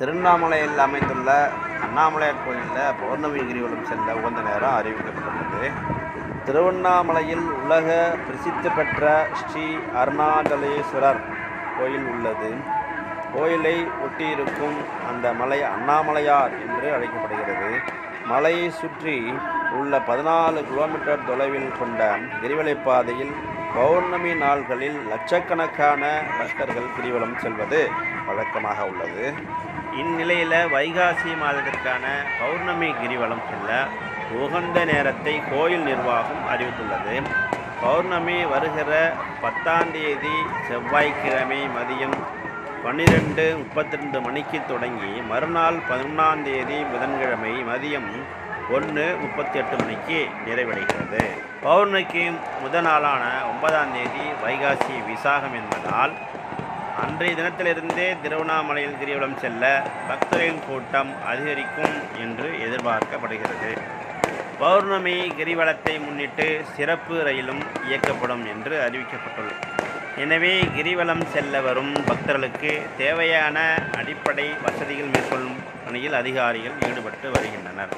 திருவண்ணாமலையில் அமைந்துள்ள அண்ணாமலையார் கோயிலில் பௌர்ணமி கிரிவலம் செல்ல உகந்த நேரம் அறிவிக்கப்பட்டுள்ளது. திருவண்ணாமலையில் உலக பிரசித்தி பெற்ற ஸ்ரீ அருணாச்சலேஸ்வரர் கோயில் உள்ளது. கோயிலை ஒட்டியிருக்கும் அந்த மலை அண்ணாமலையார் என்று அழைக்கப்படுகிறது. மலையை சுற்றி உள்ள பதினாலு கிலோமீட்டர் தொலைவில் கொண்ட கிரிவலைப் பாதையில் பௌர்ணமி நாள்களில் லட்சக்கணக்கான பக்தர்கள் கிரிவலம் செல்வது வழக்கமாக உள்ளது. இந்நிலையில் வைகாசி மாதத்திற்கான பௌர்ணமி கிரிவலம் செல்ல உகந்த நேரத்தை கோயில் நிர்வாகம் அறிவித்துள்ளது. பௌர்ணமி வருகிற பத்தாம் தேதி செவ்வாய்க்கிழமை மதியம் பன்னிரெண்டு முப்பத்தி ரெண்டு மணிக்கு தொடங்கி மறுநாள் பதினொன்றாம் தேதி புதன்கிழமை மதியம் ஒன்று முப்பத்தி எட்டு மணிக்கு நிறைவடைகிறது. பௌர்ணமிக்கு முதல் நாளான ஒன்பதாம் தேதி வைகாசி விசாகம் என்பதால் அன்றைய தினத்திலிருந்தே திருவண்ணாமலையில் கிரிவலம் செல்ல பக்தர்களின் கூட்டம் அதிகரிக்கும் என்று எதிர்பார்க்கப்படுகிறது. பௌர்ணமி கிரிவலத்தை முன்னிட்டு சிறப்பு ரயிலும் இயக்கப்படும் என்று அறிவிக்கப்பட்டுள்ளது. எனவே கிரிவலம் செல்ல வரும் பக்தர்களுக்கு தேவையான அடிப்படை வசதிகள் மேற்கொள்ளும் பணியில் அதிகாரிகள் ஈடுபட்டு வருகின்றனர்.